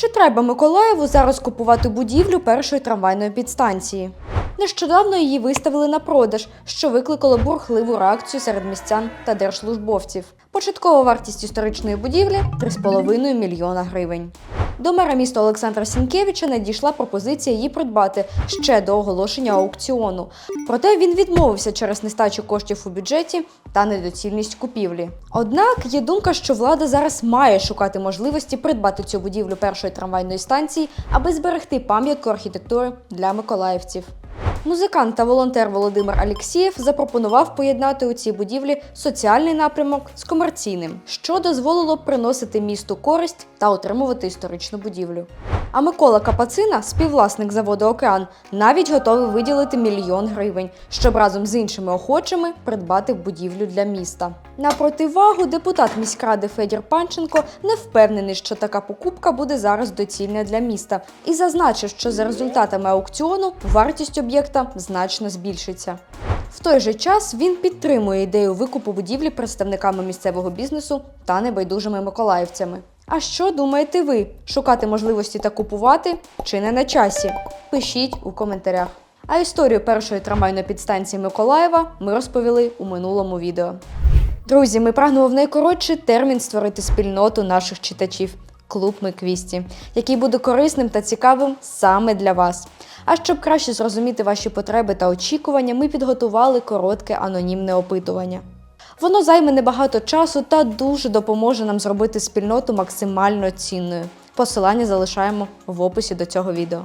Чи треба Миколаєву зараз купувати будівлю першої трамвайної підстанції? Нещодавно її виставили на продаж, що викликало бурхливу реакцію серед містян та держслужбовців. Початкова вартість історичної будівлі 3,5 мільйона гривень. До мера міста Олександра Сінкевича надійшла пропозиція її придбати ще до оголошення аукціону. Проте він відмовився через нестачу коштів у бюджеті та недоцільність купівлі. Однак є думка, що влада зараз має шукати можливості придбати цю будівлю першої трамвайної станції, аби зберегти пам'ятку архітектури для миколаївців. Музикант та волонтер Володимир Алєксєєв запропонував поєднати у цій будівлі соціальний напрямок з комерційним, що дозволило приносити місту користь та отримувати історичну будівлю. А Микола Капацина, співвласник заводу Океан, навіть готовий виділити мільйон гривень, щоб разом з іншими охочими придбати будівлю для міста. На противагу депутат міськради Федір Панченко не впевнений, що така покупка буде зараз доцільна для міста, і зазначив, що за результатами аукціону вартість об'єкта значно збільшиться. В той же час він підтримує ідею викупу будівлі представниками місцевого бізнесу та небайдужими миколаївцями. А що думаєте ви? Шукати можливості та купувати чи не на часі? Пишіть у коментарях. А історію першої трамвайної підстанції Миколаєва ми розповіли у минулому відео. Друзі, ми прагнемо в найкоротший термін створити спільноту наших читачів клуб Миквісті, який буде корисним та цікавим саме для вас. А щоб краще зрозуміти ваші потреби та очікування, ми підготували коротке анонімне опитування. Воно займе небагато часу та дуже допоможе нам зробити спільноту максимально цінною. Посилання залишаємо в описі до цього відео.